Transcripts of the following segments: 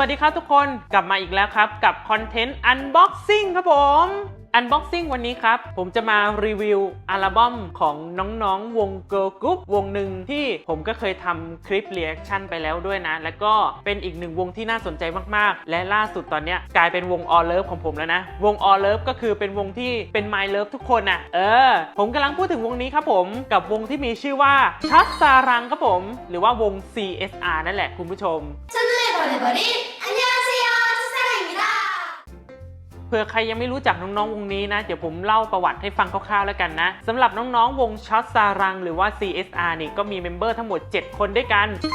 วัสดีครับทุกคนกลับมาอีกแล้วครับ กับคอนเทนต์อันบ็อกซิ่งครับผมอันบ็อกซิ่งวันนี้ครับ ผมจะมารีวิวอัลบั้มของน้องๆ วงเกิร์ลกรุ๊ปวงหนึ่งที่ผมก็เคยทำคลิปเรีแอคชั่นไปแล้วด้วยนะ แล้วก็เป็นอีกหนึ่งวงที่น่าสนใจมากๆ และล่าสุดตอนนี้กลายเป็นวงออเลิฟของผมแล้วนะ วงออเลิฟก็คือเป็นวงที่เป็นไมล์เลิฟทุกคนนะ่ะ เออ ผมกำลังพูดถึงวงนี้ครับผมกับวงที่มีชื่อว่าชัดซารังครับผม หรือว่าวง CSR นั่นแหละคุณผู้ชมฉัน 버리버리 안녕하세요 첫사랑입니다 เผื่อใครยังไม่รู้จักน้องๆ วงนี้นะ เดี๋ยวผมเล่าประวัติให้ฟังคร่าวๆ แล้วกันนะสำหรับน้องๆ วงช็อตซารัง หรือว่า CSR นี่ก็มีเมมเบอร์ทั้งหมด 7 คนด้วยกัน ส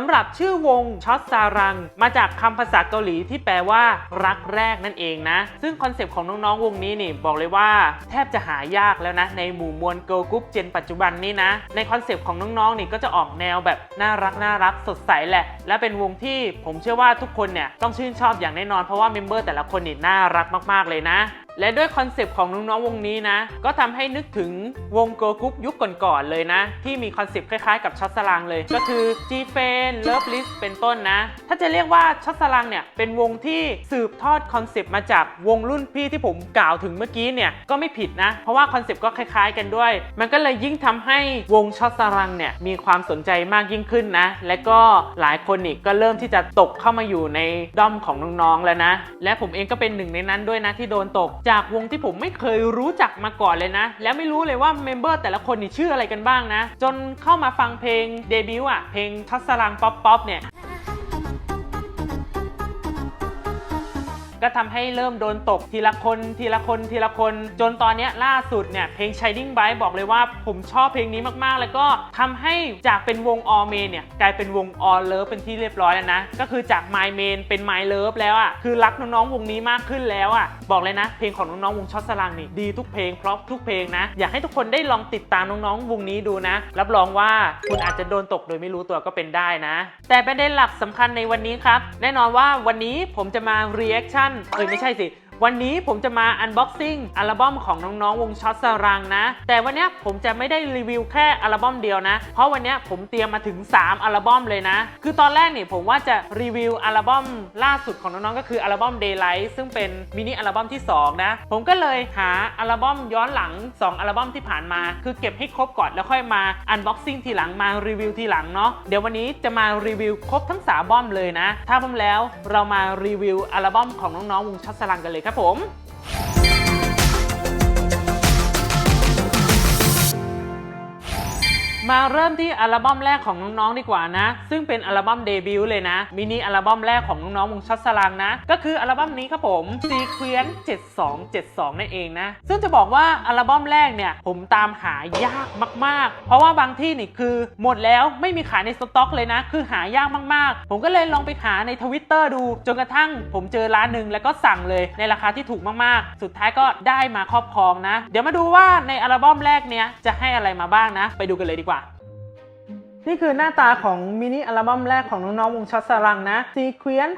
ำหรับชื่อวงช็อตซารัง มาจากคำภาษาเกาหลีที่แปลว่า รักแรกนั่นเองนะ ซึ่งคอนเซปต์ของน้องๆวงนี้นี่บอกเลยว่า แทบจะหายากแล้วนะ ในหมู่มวลเกิร์ลกรุ๊ปเจนปัจจุบันนี้นะ ในคอนเซปต์ของน้องๆนี่ก็จะออกแนวแบบน่ารักน่ารักสดใสแหละ และเป็นวงที่ผมเชื่อว่าทุกคนเนี่ยต้องชื่นชอบอย่างแน่นอนเพราะว่าเมมเบอร์แต่ละคนนี่น่ารักมากๆเลยนะ และด้วยคอนเซปต์ของน้องๆวงนี้นะ ก็ทำให้นึกถึงวงเกิร์ลกรุ๊ปยุคก่อนๆเลยนะ ที่มีคอนเซปต์คล้ายๆกับช็อตสลังเลย ก็คือ G f a n Love List เป็นต้นนะ ถ้าจะเรียกว่าช็อตสลังเนี่ย เป็นวงที่สืบทอดคอนเซปต์มาจากวงรุ่นพี่ที่ผมกล่าวถึงเมื่อกี้เนี่ย ก็ไม่ผิดนะ เพราะว่าคอนเซปต์ก็คล้ายๆกันด้วย มันก็เลยยิ่งทำให้วงช็อตสลังเนี่ยมีความสนใจมากยิ่งขึ้นนะ และก็หลายคนอีกก็เริ่มที่จะตกเข้ามาอยู่ในด้อมของน้องๆแล้วนะ และผมเองก็เป็นหนึ่งในนั้นด้วยนะที่โดนตกจากวงที่ผมไม่เคยรู้จักมาก่อนเลยนะ แล้วไม่รู้เลยว่าเมมเบอร์แต่ละคนนี่ชื่ออะไรกันบ้างนะ จนเข้ามาฟังเพลงเดบิวต์อะเพลงทัศลังป๊อปป๊อปเนี่ย ก็ทำให้เริ่มโดนตกทีละคนทีละคนทีละคน จนตอนนี้ล่าสุดเนี่ยเพลง Shining Bright บอกเลยว่าผมชอบเพลงนี้มากๆ แล้วก็ทำให้จากเป็นวง All m a n เนี่ยกลายเป็นวง All Love เป็นที่เรียบร้อยแล้วนะ ก็คือจาก My Main เป็น My Love แล้วอะ่ะคือรักน้องๆวงนี้มากขึ้นแล้วอะ่ะบอกเลยนะ เพลงของน้องๆวงช็อตสลังนี่ดีทุกเพลงเพราะทุกเพลงนะ อยากให้ทุกคนได้ลองติดตามน้องๆวงนี้ดูนะ รับรองว่าคุณอาจจะโดนตกโดยไม่รู้ตัวก็เป็นได้นะ แต่ประเด็นหลักสำคัญในวันนี้ครับแน่นอนว่าวันนี้ผมจะมาเรียกแช่นเอ้ยไม่ใช่สิ วันนี้ผมจะมา unboxing อัลบั้มของน้องๆ วงช็อตสรังนะ แต่วันนี้ผมจะไม่ได้รีวิวแค่อัลบั้มเดียวนะ เพราะวันนี้ผมเตรียมมาถึง 3 อัลบั้มเลยนะ คือตอนแรกเนี่ยผมว่าจะรีวิวอัลบั้มล่าสุดของน้องๆ ก็คืออัลบั้ม Daylight ซึ่งเป็นมินิอัลบั้มที่ 2 นะ ผมก็เลยหาอัลบั้มย้อนหลัง 2 อัลบั้มที่ผ่านมา คือเก็บให้ครบก่อนแล้วค่อยมา unboxing ทีหลังมารีวิวทีหลังเนาะเดี๋ยววันนี้จะมารีวิวครบทั้ง3อัลบั้มเลยนะ ถ้าพร้อมแล้วเรามารีวิวอัลบั้มของน้องๆ วงช็อตสรังกันเลยครับผม มาเริ่มที่อัลบั้มแรกของน้องๆดีกว่านะ ซึ่งเป็นอัลบั้มเดบิวต์เลยนะ มินิอัลบั้มแรกของน้องๆวงช็อตสลังนะ ก็คืออัลบั้มนี้ครับผม Sequence 7272 นั่นเองนะ ซึ่งจะบอกว่าอัลบั้มแรกเนี่ย ผมตามหายากมากๆ เพราะว่าบางที่นี่คือหมดแล้วไม่มีขายในสต็อกเลยนะ คือหายากมากๆ ผมก็เลยลองไปหาในทวิตเตอร์ดู จนกระทั่งผมเจอร้านหนึ่งแล้วก็สั่งเลยในราคาที่ถูกมากๆ สุดท้ายก็ได้มาครอบครองนะ เดี๋ยวมาดูว่าในอัลบั้มแรกเนี้ยจะให้อะไรมาบ้างนะ ไปดูกันเลยดีกว่า นี่คือหน้าตาของมินิอัลบั้มแรกของน้องๆวงช็อตสรังนะ Sequence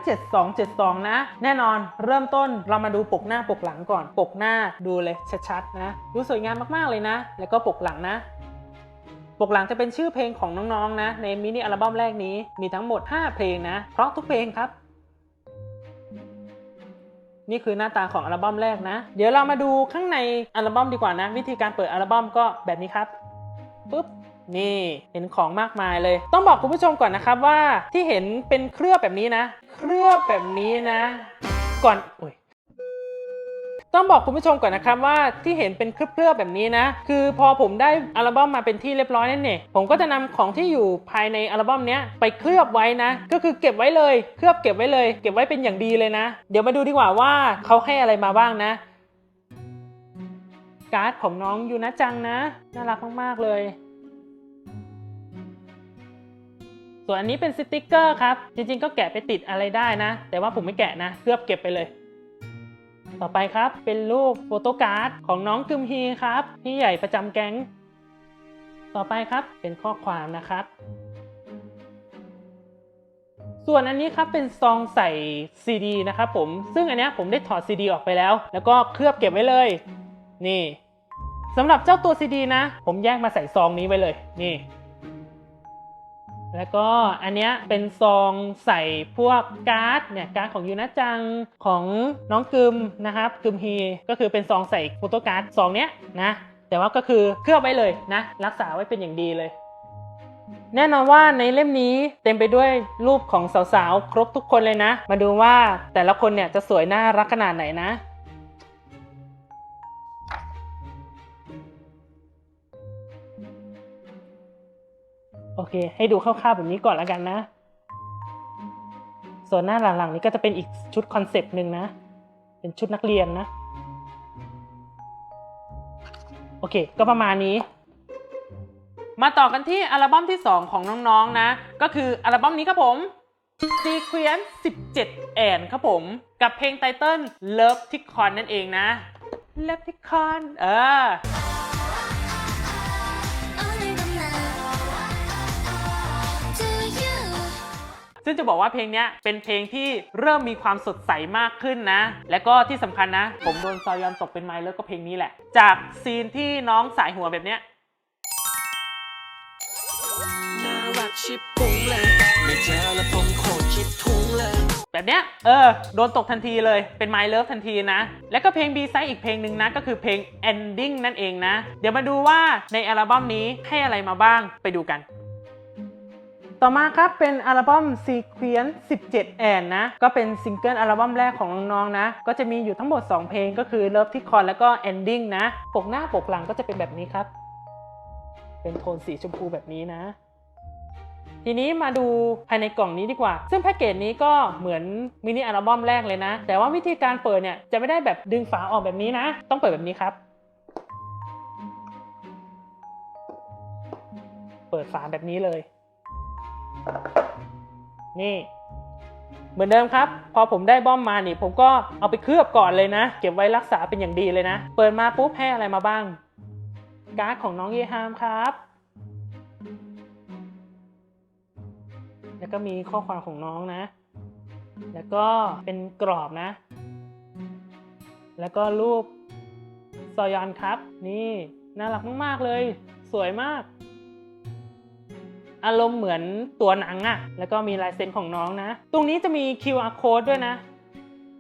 7272 นะ แน่นอนเริ่มต้นเรามาดูปกหน้าปกหลังก่อน ปกหน้าดูเลยชัดๆนะ ดูสวยงามมากๆเลยนะ แล้วก็ปกหลังนะปกหลังจะเป็นชื่อเพลงของน้องๆ นะ ในมินิอัลบั้มแรกนี้มีทั้งหมด 5 เพลงนะ เพราะทุกเพลงครับ นี่คือหน้าตาของอัลบั้มแรกนะ เดี๋ยวเรามาดูข้างในอัลบั้มดีกว่านะ วิธีการเปิดอัลบั้มก็แบบนี้ครับปุ๊บ นี่เห็นของมากมายเลย ต้องบอกคุณผู้ชมก่อนนะครับว่าที่เห็นเป็นเคลือบแบบนี้นะ เคลือบแบบนี้นะ ก่อนโอ้ยต้องบอกคุณผู้ชมก่อนนะครับว่าที่เห็นเป็นเคลือบๆแบบนี้นะ คือพอผมได้อัลบั้มมาเป็นที่เรียบร้อยนั่นเนี่ยผมก็จะนำของที่อยู่ภายในอัลบั้มนี้ไปเคลือบไว้นะ ก็คือเก็บไว้เลย เคลือบเก็บไว้เลย เก็บไว้เป็นอย่างดีเลยนะ เดี๋ยวมาดูดีกว่าว่าเขาให้อะไรมาบ้างนะ การ์ดของน้องยูนะจังนะ น่ารักมากๆเลย ส่วนอันนี้เป็นสติกเกอร์ครับ จริงๆ ก็แกะไปติดอะไรได้นะ แต่ว่าผมไม่แกะนะเคลือบเก็บไปเลย ต่อไปครับเป็นรูปโฟโต้การ์ดของน้องกึมฮีครับพี่ใหญ่ประจำแก๊ง ต่อไปครับเป็นข้อความนะครับส่วนอันนี้ครับเป็นซองใส่ซีดีนะครับผมซึ่งอันนี้ผมได้ถอดซีดีออกไปแล้ว แล้วก็เคลือบเก็บไว้เลย นี่สำหรับเจ้าตัวซีดีนะ ผมแยกมาใส่ซองนี้ไว้เลย นี่ แล้วก็อันเนี้ยเป็นซองใส่พวกการ์ดเนี่ยการ์ดของยูนะจังของน้องกึมนะครับกึมฮีก็คือเป็นซองใส่โฟโต้การ์ดซองเนี้ยนะแต่ว่าก็คือเคลือบไว้เลยนะรักษาไว้เป็นอย่างดีเลย แน่นอนว่าในเล่มนี้เต็มไปด้วยรูปของสาวๆ ครบทุกคนเลยนะ มาดูว่าแต่ละคนเนี่ยจะสวยน่ารักขนาดไหนนะ โอเค ให้ดูคร่าวๆแบบนี้ก่อนแล้วกันนะ ส่วนหน้าหลังๆนี้ก็จะเป็นอีกชุดคอนเซปต์หนึ่งนะ เป็นชุดนักเรียนนะ โอเค ก็ประมาณนี้ มาต่อกันที่อัลบั้มที่ 2 ของน้องๆนะ ก็คืออัลบั้มนี้ครับผม Sequence 17 แอนครับผม กับเพลงไตเติ้ล Love t i c o n นั่นเองนะ Love t i c o n เออ ซึ่งจะบอกว่าเพลงเนี้ยเป็นเพลงที่เริ่มมีความสดใสมากขึ้นนะ และก็ที่สำคัญนะ ผมโดนซอยอนตกเป็นไม้เลิกก็เพลงนี้แหละ จากซีนที่น้องสายหัวแบบเนี้ยน่ารักชิบปุ้งเลยไม่เจอแล้วผมโคตรคิดทุ้งเลยแบบเนี้ย เออ โดนตกทันทีเลย เป็น My Love ทันทีนะ แล้วก็เพลง B side อีกเพลงหนึ่งนะ ก็คือเพลง Ending นั่นเองนะ เดี๋ยวมาดูว่าในอัลบั้มนี้ให้อะไรมาบ้าง ไปดูกัน ต่อมาครับเป็นอัลบั้ม Sequence 17 แอนนะ ก็เป็นซิงเกิลอัลบั้มแรกของน้องๆนะ ก็จะมีอยู่ทั้งหมด 2 เพลงก็คือ Love t i c o n แล้วก็ Ending นะ ปกหน้าปกหลังก็จะเป็นแบบนี้ครับ เป็นโทนสีชมพูแบบนี้นะทีนี้มาดูภายในกล่องนี้ดีกว่า ซึ่งแพ็กเกจนี้ก็เหมือนมินิอัลบั้มแรกเลยนะ แต่ว่าวิธีการเปิดเนี่ยจะไม่ได้แบบดึงฝาออกแบบนี้นะ ต้องเปิดแบบนี้ครับ เปิดฝาแบบนี้เลย นี่ เหมือนเดิมครับ พอผมได้บ้อมมานี่ ผมก็เอาไปเคลือบก่อนเลยนะ เก็บไว้รักษาเป็นอย่างดีเลยนะ เปิดมาปุ๊บให้อะไรมาบ้าง การ์ดของน้องเยฮามครับ แล้วก็มีข้อความของน้องนะ แล้วก็เป็นกรอบนะ แล้วก็รูปซอยอนครับ นี่น่ารักมาก ๆ เลย สวยมาก อารมณ์เหมือนตัวหนังอะแล้วก็มีลายเซ็นของน้องนะ ตรงนี้จะมี QR code ด้วยนะ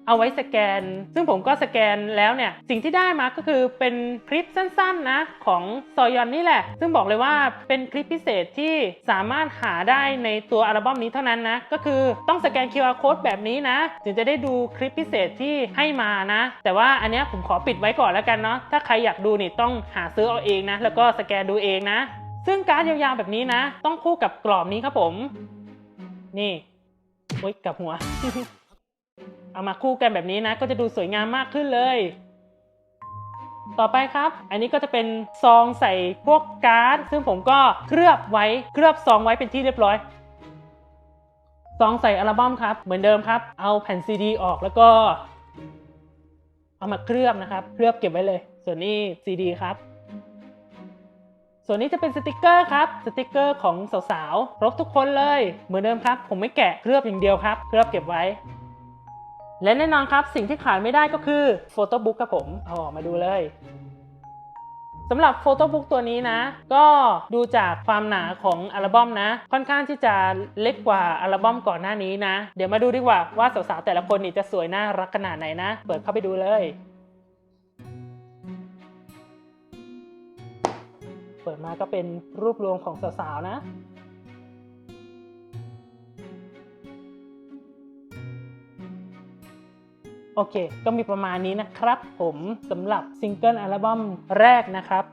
เอาไว้สแกน ซึ่งผมก็สแกนแล้วเนี่ย สิ่งที่ได้มาก็คือเป็นคลิปสั้นๆนะ ของซอยอนนี่แหละ ซึ่งบอกเลยว่าเป็นคลิปพิเศษที่สามารถหาได้ในตัวอัลบั้มนี้เท่านั้นนะ ก็คือต้องสแกน QR code แบบนี้นะ ถึงจะได้ดูคลิปพิเศษที่ให้มานะ แต่ว่าอันนี้ผมขอปิดไว้ก่อนแล้วกันเนาะ ถ้าใครอยากดูนี่ต้องหาซื้อเอาเองนะ แล้วก็สแกนดูเองนะ ซึ่งการดยาวๆแบบนี้นะ ต้องคู่กับกรอบนี้ครับผม นี่โอ๊ยกับหัว เอามาคู่กันแบบนี้นะ ก็จะดูสวยงามมากขึ้นเลย ต่อไปครับ อันนี้ก็จะเป็นซองใส่พวกการ์ด ซึ่งผมก็เคลือบไว้เคลือบซองไว้เป็นที่เรียบร้อยซองใส่อัลบั้มครับ เหมือนเดิมครับ เอาแผ่นซีดีออกแล้วก็ เอามาเคลือบนะครับ เคลือบเก็บไว้เลย ส่วนนี้ซีดีครับ ส่วนนี้จะเป็นสติกเกอร์ครับ สติกเกอร์ของสาวๆรบทุกคนเลย เหมือนเดิมครับ ผมไม่แกะเคลือบอย่างเดียวครับ เคลือบเก็บไว้ และแน่นอนครับ สิ่งที่ขาดไม่ได้ก็คือโฟโต้บุ๊กครับผมอาออกมาดูเลยสำหรับโฟโต้บุ๊กตัวนี้นะ ก็ดูจากความหนาของอัลบั้มนะ ค่อนข้างที่จะเล็กกว่าอัลบั้มก่อนหน้านี้นะ เดี๋ยวมาดูดีกว่าว่าสาวๆแต่ละคนนี่จะสวยน่ารักขนาดไหนนะ เปิดเข้าไปดูเลย ปิดมาก็เป็นรูปรวมของสาวๆนะโอเค ก็มีประมาณนี้นะครับผมสำหรับซิงเกิลอัลบั้มแรกนะครับ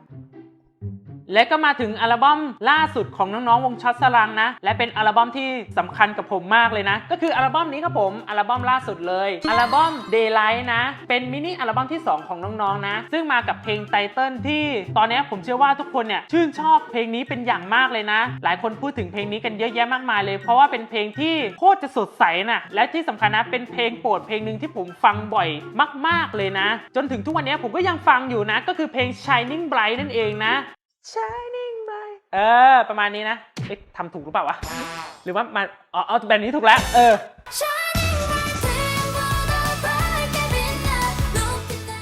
และก็มาถึงอัลบั้มล่าสุดของน้องๆวงช็อตสลังนะ และเป็นอัลบั้มที่สำคัญกับผมมากเลยนะ ก็คืออัลบั้มนี้ครับผมอัลบั้มล่าสุดเลย อัลบั้ม Daylight นะ เป็นมินิอัลบั้มที่ 2 ของน้องๆนะ ซึ่งมากับเพลงไตเติลที่ ตอนนี้ผมเชื่อว่าทุกคนเนี่ยชื่นชอบเพลงนี้เป็นอย่างมากเลยนะ หลายคนพูดถึงเพลงนี้กันเยอะแยะมากมายเลย เพราะว่าเป็นเพลงที่โคตรจะสดใสนะและที่สำคัญนะเป็นเพลงโปรดเพลงหนึ่งที่ผมฟังบ่อยมาก ๆเลยนะ จนถึงทุกวันนี้ผมก็ยังฟังอยู่นะ ก็คือเพลง Shining Bright นั่นเองนะ Shining Bright เออ ประมาณนี้นะเอ๊ะทำถูกหรือเปล่าวะ หรือว่ามาอ๋อเอาแบบนี้ถูกแล้ว เออ Shining bright,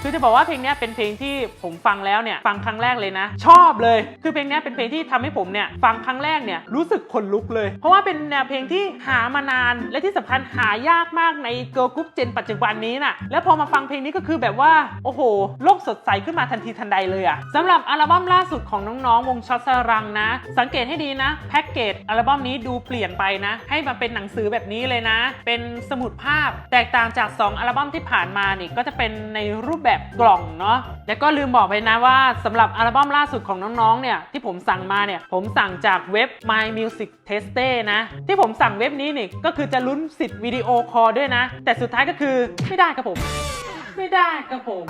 คือจะบอกว่าเพลงนี้เป็นเพลงที่ผมฟังแล้วเนี่ยฟังครั้งแรกเลยนะ ชอบเลย คือเพลงนี้เป็นเพลงที่ทำให้ผมเนี่ยฟังครั้งแรกเนี่ยรู้สึกขนลุกเลย เพราะว่าเป็นแนวเพลงที่หามานาน และที่สำคัญหายากมากในเกิร์ลกรุ๊ปเจนปัจจุบันนี้น่ะแล้วพอมาฟังเพลงนี้ก็คือแบบว่าโอ้โหโลกสดใสขึ้นมาทันทีทันใดเลยอะสำหรับอัลบั้มล่าสุดของน้องๆ วงช็อตสรังนะ สังเกตให้ดีนะแพ็กเกจอัลบั้มนี้ดูเปลี่ยนไปนะ ให้มาเป็นหนังสือแบบนี้เลยนะ เป็นสมุดภาพ แตกต่างจาก 2 อัลบั้มที่ผ่านมานี่ก็จะเป็นในรูปแบบกล่องเนาะแล้วก็ลืมบอกไปนะว่าสำหรับอัลบั้มล่าสุดของน้องๆ เนี่ยที่ผมสั่งมาเนี่ยผมสั่งจากเว็บ My Music Teste นะที่ผมสั่งเว็บนี้นี่ก็คือจะลุ้นสิทธิ์วิดีโอคอลด้วยนะ แต่สุดท้ายก็คือไม่ได้ครับผม ไม่ได้ครับผม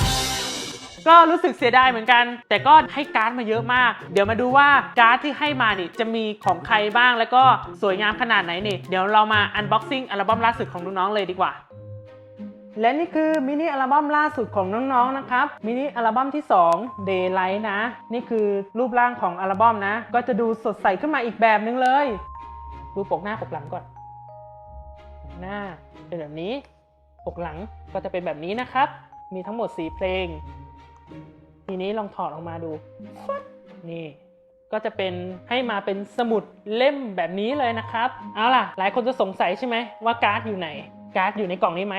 ก็รู้สึกเสียดายเหมือนกัน แต่ก็ให้การ์ดมาเยอะมาก เดี๋ยวมาดูว่าการ์ดที่ให้มานี่จะมีของใครบ้างแล้วก็สวยงามขนาดไหนนี่ เดี๋ยวเรามาอันบ็อกซิ่งอัลบั้มล่าสุดของน้องๆเลยดีกว่า และนี่คือมินิอัลบั้มล่าสุดของน้องๆนะครับ มินิอัลบั้มที่ 2 Daylight นะ นี่คือรูปร่างของอัลบั้มนะ ก็จะดูสดใสขึ้นมาอีกแบบนึงเลย ดูปกหน้าปกหลังก่อน หน้าเป็นแบบนี้ ปกหลังก็จะเป็นแบบนี้นะครับ มีทั้งหมด 4 เพลง ทีนี้ลองถอดออกมาดู นี่ก็จะเป็นให้มาเป็นสมุดเล่มแบบนี้เลยนะครับ เอาล่ะ หลายคนจะสงสัยใช่ไหมว่าการ์ดอยู่ไหน การ์ดอยู่ในกล่องนี้ไหม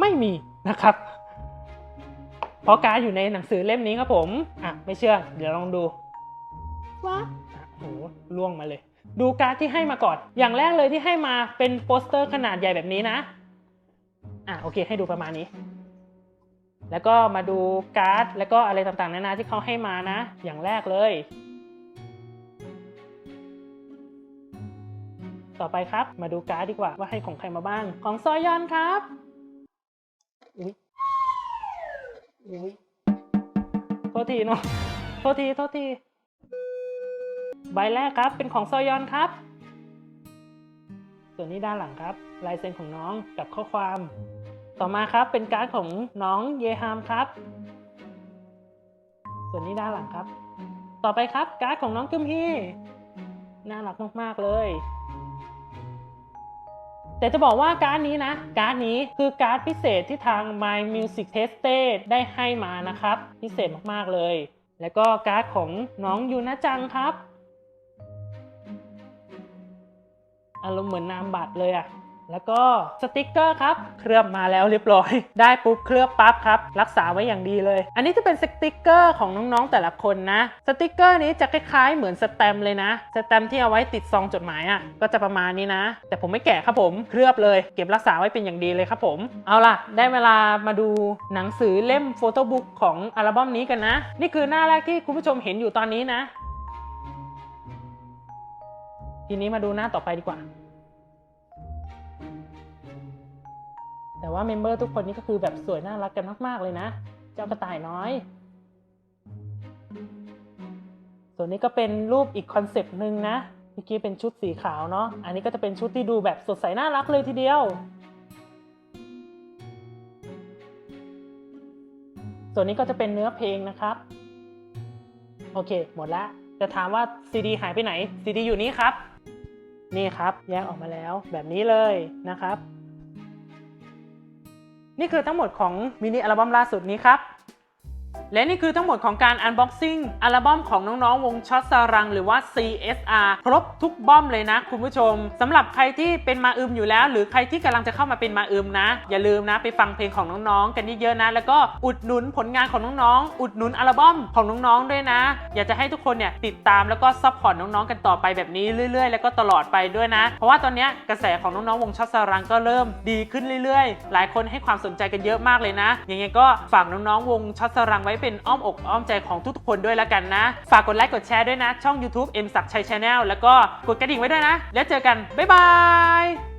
ไม่มีนะครับ เพราะการ์ดอยู่ในหนังสือเล่มนี้ครับผม อะ ไม่เชื่อ เดี๋ยวลองดูว้าอะโหล่วงมาเลย ดูการ์ดที่ให้มาก่อน อย่างแรกเลยที่ให้มาเป็นโปสเตอร์ขนาดใหญ่แบบนี้นะ อะโอเค ให้ดูประมาณนี้ แล้วก็มาดูการ์ด แล้วก็อะไรต่างๆนานาที่เขาให้มานะ อย่างแรกเลย ต่อไปครับ มาดูการ์ดดีกว่าว่าให้ของใครมาบ้าง ของซอยยอนครับ อุ้ยอุ้ยโทษทีเนาะโทษทีโทษที ใบแรกครับเป็นของซอยยอนครับ ส่วนนี้ด้านหลังครับ ลายเซ็นของน้องกับข้อความ ต่อมาครับเป็นการ์ดของน้องเยฮามครับ ส่วนนี้ด้านหลังครับ ต่อไปครับการ์ดของน้องกึมฮีน่ารักมากๆเลย แต่จะบอกว่าการ์ดนี้นะ การ์ดนี้คือการ์ดพิเศษที่ทาง My Music Tested ได้ให้มานะครับ พิเศษมากๆเลย แล้วก็การ์ดของน้องยูนะจังครับอารมณ์เหมือนนามบัตรเลยอะ แล้วก็สติกเกอร์ครับ เคลือบมาแล้วเรียบร้อย ได้ปุ๊บเคลือบปั๊บครับ รักษาไว้อย่างดีเลย อันนี้จะเป็นสติกเกอร์ของน้องๆแต่ละคนนะ สติกเกอร์นี้จะคล้ายๆ เหมือนสแตมเลยนะ สแตมที่เอาไว้ติดซองจดหมายอะ่ะ ก็จะประมาณนี้นะ แต่ผมไม่แกะครับผม เคลือบเลย เก็บรักษาไว้เป็นอย่างดีเลยครับผม เอาล่ะ ได้เวลามาดูหนังสือเล่มโฟโต้บุ๊กของอัลบั้มนี้กันนะ นี่คือหน้าแรกที่คุณผู้ชมเห็นอยู่ตอนนี้นะ ทีนี้มาดูหน้าต่อไปดีกว่า แต่ว่าเมมเบอร์ทุกคนนี่ก็คือแบบสวยน่ารักกันมาก ๆ เลยนะ เจ้ากระต่ายน้อย ส่วนนี้ก็เป็นรูปอีกคอนเซปต์หนึ่งนะเมื่อกี้เป็นชุดสีขาวเนาะ อันนี้ก็จะเป็นชุดที่ดูแบบสดใสน่ารักเลยทีเดียว ส่วนนี้ก็จะเป็นเนื้อเพลงนะครับ โอเค หมดละจะถามว่าซีดีหายไปไหนซีดีอยู่นี่ครับ นี่ครับ แยกออกมาแล้วแบบนี้เลยนะครับ นี่คือทั้งหมดของมินิอัลบั้มล่าสุดนี้ครับ และนี่คือทั้งหมดของการ Unboxing อัลบั้มของน้องๆ วงช็อตสรัง หรือว่า CSR ครบทุกบ้อมเลยนะคุณผู้ชมสำหรับใครที่เป็นมาอึมอยู่แล้ว หรือใครที่กำลังจะเข้ามาเป็นมาอึมนะ อย่าลืมนะไปฟังเพลงของน้องๆ กันเยอะๆนะ แล้วก็อุดหนุนผลงานของน้องๆ อุดหนุนอัลบั้มของน้องๆ ด้วยนะ อยากจะให้ทุกคนเนี่ยติดตามแล้วก็ซัพพอร์ตน้องๆ กันต่อไปแบบนี้เรื่อย ๆ แล้วก็ตลอดไปด้วยนะ เพราะว่าตอนนี้กระแสของน้องๆ วงช็อตสรังก็เริ่มดีขึ้นเรื่อยๆ หลายคนให้ความสนใจกันเยอะมากเลยนะ ยังไงก็ฝากน้องๆ วงช็อตสรังไว้เป็นอ้อมอกอ้อมใจของทุกคนด้วยแล้วกันนะ ฝากกดไลค์กดแชร์ด้วยนะ ช่อง YouTube M ศักชัย Channel แล้วก็กดกระดิ่งไว้ด้วยนะ แล้วเจอกัน บ๊ายบาย